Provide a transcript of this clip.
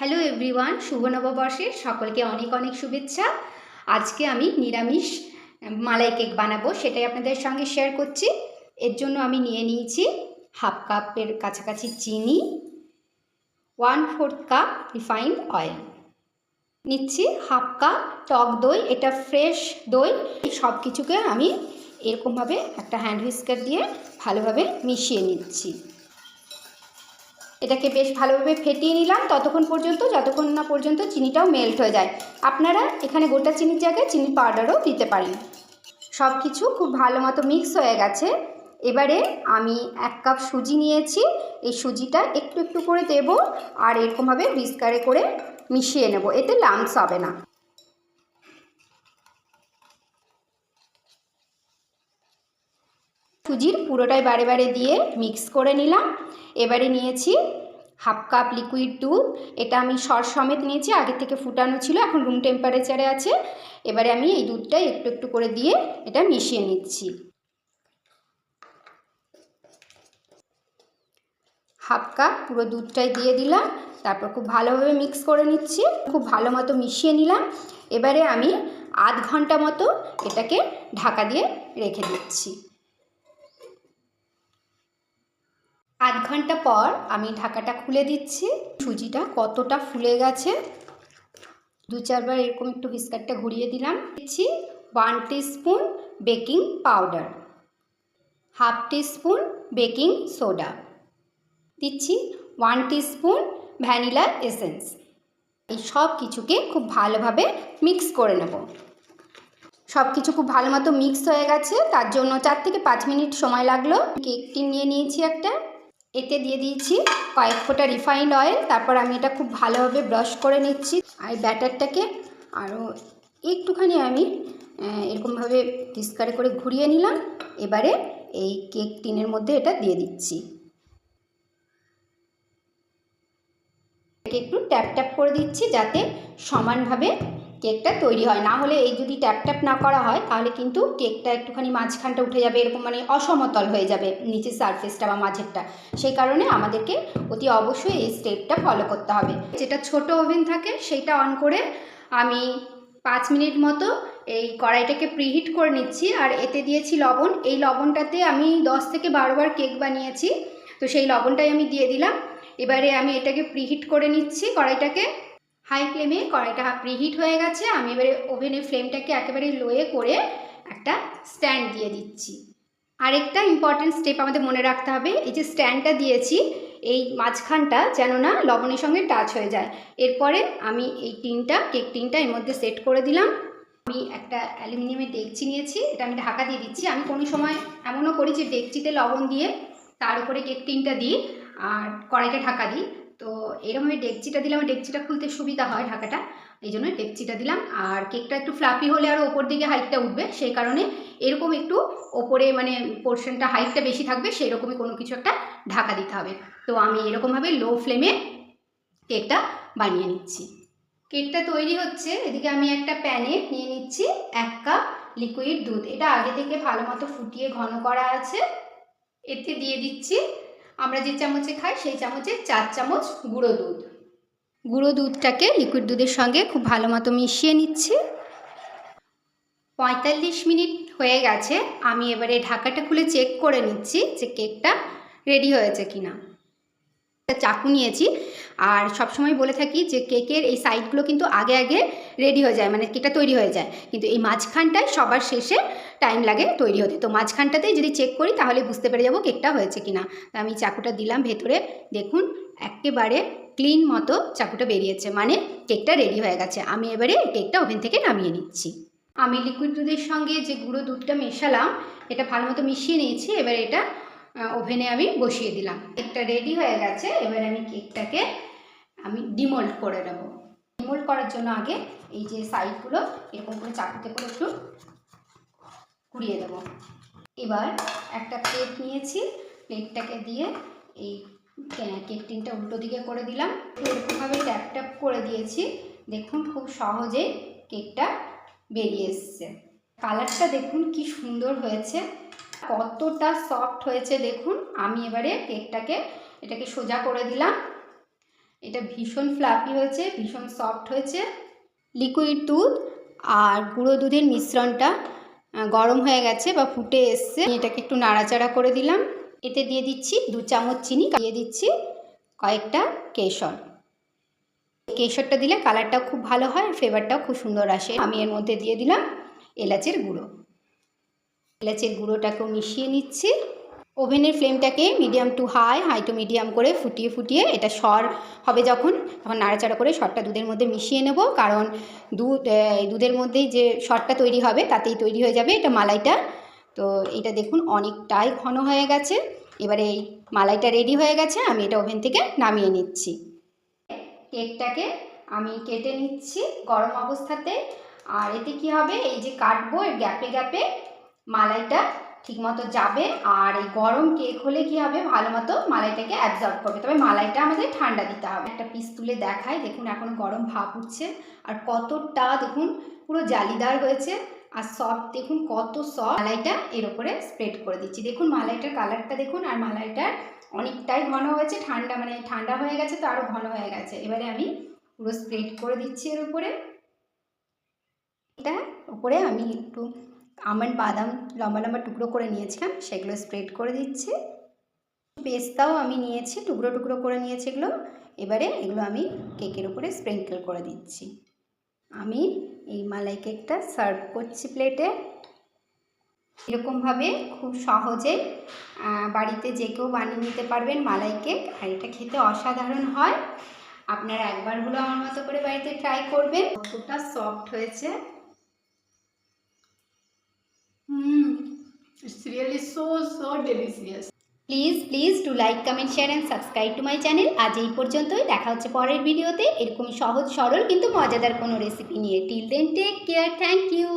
Hello everyone শুভ নববর্ষের সকলকে অনেক অনেক শুভেচ্ছা। আজকে আমি নিরামিষ মালাই কেক বানাবো, সেটাই আপনাদের সঙ্গে শেয়ার করছি। এর জন্য আমি নিয়ে নিয়েছি হাফ কাপের কাছাকাছি চিনি one fourth cup refined oil নিচ্ছি হাফ কাপ টক দই, এটা ফ্রেশ দই। সব কিছুকে আমি এরকমভাবে একটা হ্যান্ড হুইস্কার দিয়ে ভালোভাবে মিশিয়ে নিচ্ছি। এটাকে বেশ ভালোভাবে ফেটিয়ে নিলাম। ততক্ষণ পর্যন্ত, যতক্ষণ না পর্যন্ত চিনিটাও মেল্ট হয়ে যায়। আপনারা এখানে গোটা চিনির জায়গায় চিনি পাউডারও দিতে পারেন। সব কিছু খুব ভালো মতো মিক্স হয়ে গেছে। এবারে আমি এক কাপ সুজি নিয়েছি। এই সুজিটা একটু একটু করে দেব আর এরকমভাবে বিস্কারে করে মিশিয়ে নেব। এতে লামস হবে না। সুজির পুরোটাই বারে বারে দিয়ে মিক্স করে নিলাম। এবারে নিয়েছি হাফ কাপ লিকুইড দুধ। এটা আমি সর সমেত নিয়েছি, আগে থেকে ফুটানো ছিল, এখন রুম টেম্পারেচারে আছে। এবারে আমি এই দুধটাই একটু একটু করে দিয়ে এটা মিশিয়ে নিচ্ছি। হাফ কাপ পুরো দুধটাই দিয়ে দিলাম, তারপর খুব ভালোভাবে মিক্স করে নিচ্ছি, খুব ভালো মতো মিশিয়ে নিলাম। এবারে আমি আধ ঘণ্টা মতো এটাকে ঢাকা দিয়ে রেখে দিচ্ছি। আধ ঘণ্টা পর আমি ঢাকাটা খুলে দিচ্ছি। সুজিটা কতটা ফুলে গেছে। দু চারবার এরকম একটু বিস্কাটটা ঘুরিয়ে দিলাম। দিচ্ছি one spoon baking powder half spoon baking soda দিচ্ছি ওয়ান স্পুন ভ্যানিলা এসেন্স এই সব কিছুকে খুব ভালোভাবে মিক্স করে নেব। সব কিছু খুব ভালো মতো মিক্স হয়ে গেছে। তার জন্য চার থেকে পাঁচ মিনিট সময় লাগল। কেকটি নিয়ে নিয়েছি একটা। এতে দিয়ে দিয়েছি কয়েক ফোঁটা রিফাইন্ড অয়েল তারপর আমি এটা খুব ভালোভাবে ব্রাশ করে নিচ্ছি। আর ব্যাটারটাকে আরও একটুখানি আমি এরকমভাবে ডিসকারে করে ঘুরিয়ে নিলাম। এবারে এই কেক টিনের মধ্যে এটা দিয়ে দিচ্ছি। একটু ট্যাপ ট্যাপ করে দিচ্ছি যাতে সমানভাবে কেকটা তৈরি হয়। না হলে এই যদি ট্যাপ ট্যাপ না করা হয়, তাহলে কিন্তু কেকটা একটুখানি মাঝখানটা উঠে যাবে, এরকম মানে অসমতল হয়ে যাবে নিচের সারফেসটা বা মাঝেরটা। সেই কারণে আমাদেরকে অতি অবশ্যই এই স্টেপটা ফলো করতে হবে। যেটা ছোট ওভেন থাকে, সেইটা অন করে আমি পাঁচ মিনিট মতো এই কড়াইটাকে প্রিহিট করে নিচ্ছি। আর এতে দিয়েছি লবণ। এই লবণটাতে আমি দশ থেকে বারোবার কেক বানিয়েছি। তো সেই লবণটাই আমি দিয়ে দিলাম। এবারে আমি এটাকে প্রিহিট করে নিচ্ছি কড়াইটাকে। হাই ফ্লেমে কড়াইটা প্রিহিট হয়ে গেছে। আমি এবারে ওভেনের ফ্লেমটাকে একেবারে লোয়ে করে একটা স্ট্যান্ড দিয়ে দিচ্ছি। আরেকটা ইম্পর্ট্যান্ট স্টেপ আমাদের মনে রাখতে হবে, এই যে স্ট্যান্ডটা দিয়েছি, এই মাঝখানটা যেন না লবণের সঙ্গে টাচ হয়ে যায়। এরপরে আমি এই টিনটা কেক টিনটা এর মধ্যে সেট করে দিলাম। আমি একটা অ্যালুমিনিয়ামের ডেকচি নিয়েছি, এটা আমি ঢাকা দিয়ে দিচ্ছি। আমি কোনো সময় এমনও করি যে ডেকচিতে লবণ দিয়ে তার উপরে কেক টিনটা দিই আর কড়াইটা ঢাকা দিই। তো এরকমভাবে ডেকচিটা দিলাম ডেকচিটা খুলতে সুবিধা হয় ঢাকাটা, এই জন্য ডেকচিটা দিলাম। আর কেকটা একটু ফ্লাপি হলে আরও ওপর দিকে হাইটটা উঠবে, সেই কারণে এরকম একটু ওপরে মানে পোর্শনটা হাইটটা বেশি থাকবে সেই রকমই কোনো কিছু একটা ঢাকা দিতে হবে। তো আমি এরকমভাবে লো ফ্লেমে কেকটা বানিয়ে নিচ্ছি। কেকটা তৈরি হচ্ছে, এদিকে আমি একটা প্যানে নিয়ে নিচ্ছি এক কাপ লিকুইড দুধ। এটা আগে থেকে ভালো মতো ফুটিয়ে ঘন করা আছে। এতে দিয়ে দিচ্ছি আমরা যে চামচে খাই, সেই চামচে চার চামচ গুঁড়ো দুধ। গুঁড়ো দুধটাকে লিকুইড দুধের সঙ্গে খুব ভালো মতো মিশিয়ে নিচ্ছি। পঁয়তাল্লিশ মিনিট হয়ে গেছে, আমি এবারে ঢাকাটা খুলে চেক করে নিচ্ছি যে কেকটা রেডি হয়েছে কিনা। চাকু নিয়েছি আর সবসময় বলে থাকি যে কেকের এই সাইডগুলো কিন্তু আগে আগে রেডি হয়ে যায় মানে কেকটা তৈরি হয়ে যায়। কিন্তু এই মাঝখানটায় সবার শেষে টাইম লাগে তৈরি হতে। তো মাঝখানটাতেই যদি চেক করি তাহলে বুঝতে পেরে যাব কেকটা হয়েছে কিনা। তো আমি চাকুটা দিলাম ভেতরে। দেখুন, একেবারে ক্লিন মতো চাকুটা বেরিয়েছে। মানে কেকটা রেডি হয়ে গেছে। আমি এবারে কেকটা ওভেন থেকে নামিয়ে নিচ্ছি। আমি লিকুইড দুধের সঙ্গে যে গুঁড়ো দুধটা মেশালাম, এটা ভালো মতো মিশিয়ে নিয়েছি। এবার এটা ওভেনে আমি বসিয়ে দিলাম। কেকটা রেডি হয়ে গেছে। এবার আমি কেকটাকে আমি ডিমোল্ড করে নেব। ডিমোল্ড করার জন্য আগে এই যে সাইডগুলো এরকম করে চাকুতে করে একটু কুড়িয়ে দেব এবার একটা প্লেট নিয়েছি প্লেটটাকে দিয়ে এই কেক টিনটা উল্টো দিকে করে দিলাম। এরকমভাবে ট্যাপ ট্যাপ করে দিয়েছি। দেখুন খুব সহজেই কেকটা বেরিয়ে এসছে। কালারটা দেখুন কি সুন্দর হয়েছে। কতটা সফট হয়েছে দেখুন। আমি এবারে কেকটাকে এটাকে সোজা করে দিলাম। এটা ভীষণ ফ্লাফি হয়েছে, ভীষণ সফট হয়েছে। লিকুইড দুধ আর গুঁড়ো দুধের মিশ্রণটা গরম হয়ে গেছে বা ফুটে এসছে। এটাকে একটু নাড়াচাড়া করে দিলাম। এতে দিয়ে দিচ্ছি দু চামচ চিনি, দিয়ে দিচ্ছি কয়েকটা কেশর। কেশরটা দিলে কালারটা খুব ভালো হয় ফ্লেভারটাও খুব সুন্দর আসে। আমি এর মধ্যে দিয়ে দিলাম এলাচের গুঁড়ো। এলাচের গুঁড়োটাকেও মিশিয়ে নিচ্ছি। ওভেনের ফ্লেমটাকে medium to high high to medium করে ফুটিয়ে ফুটিয়ে এটা সর হবে যখন, তখন নাড়াচাড়া করে সরটা দুধের মধ্যে মিশিয়ে নেব। কারণ দুধ দুধের মধ্যেই যে সরটা তৈরি হবে তাতেই তৈরি হয়ে যাবে এটা মালাইটা। তো এটা দেখুন অনেকটাই ঘন হয়ে গেছে। এবারে এই মালাইটা রেডি হয়ে গেছে, আমি এটা ওভেন থেকে নামিয়ে নিচ্ছি। কেকটাকে আমি কেটে নিচ্ছি গরম অবস্থাতে। আর এতে কি হবে? এই যে কাটবো, এর গ্যাপে গ্যাপে মালাইটা ঠিকমতো যাবে আর এই গরম কেক হলে কি হবে? ভালো মতো মালাইটাকে অ্যাবজর্ব করবে। তবে মালাইটা আমাদের ঠান্ডা দিতে হবে। একটা পিস তুলে দেখায় দেখুন, এখন গরম ভাপ উঠছে আর কতটা দেখুন, পুরো জালিদার হয়েছে। আর সফট দেখুন কত সফট মালাইটা এর উপরে স্প্রেড করে দিচ্ছি। দেখুন, মালাইটার কালারটা দেখুন। আর মালাইটার অনেকটাই ঘন হয়েছে। ঠান্ডা মানে ঠান্ডা হয়ে গেছে তো আরও ঘন হয়ে গেছে। এবারে আমি পুরো স্প্রেড করে দিচ্ছি এর উপরে। এটা উপরে আমি একটু আমন্ড বাদাম লম্বা লম্বা টুকরো করে নিয়েছিলাম সেগুলো স্প্রেড করে দিচ্ছি। পেস্তাও আমি নিয়েছি টুকরো টুকরো করে নিয়েছি এগুলো। এবারে এগুলো আমি কেকের উপরে স্প্রিঙ্কেল করে দিচ্ছি। আমি এই মালাই কেকটা সার্ভ করছি প্লেটে এরকমভাবে খুব সহজেই আহ, বাড়িতে যে কেউ বানিয়ে নিতে পারবেন মালাই কেক আর এটা খেতে অসাধারণ হয়। আপনারা একবার হলো আমার মতো করে বাড়িতে ট্রাই করবেন। কতটা সফট হয়েছে। Mm, it's really so so delicious. Please please to like comment share and subscribe to my channel আজ এই পর্যন্তই। দেখা হচ্ছে পরের ভিডিওতে। এরকম সহজ সরল কিন্তু মজাদার কোনো রেসিপি নিয়ে। Till then take care thank you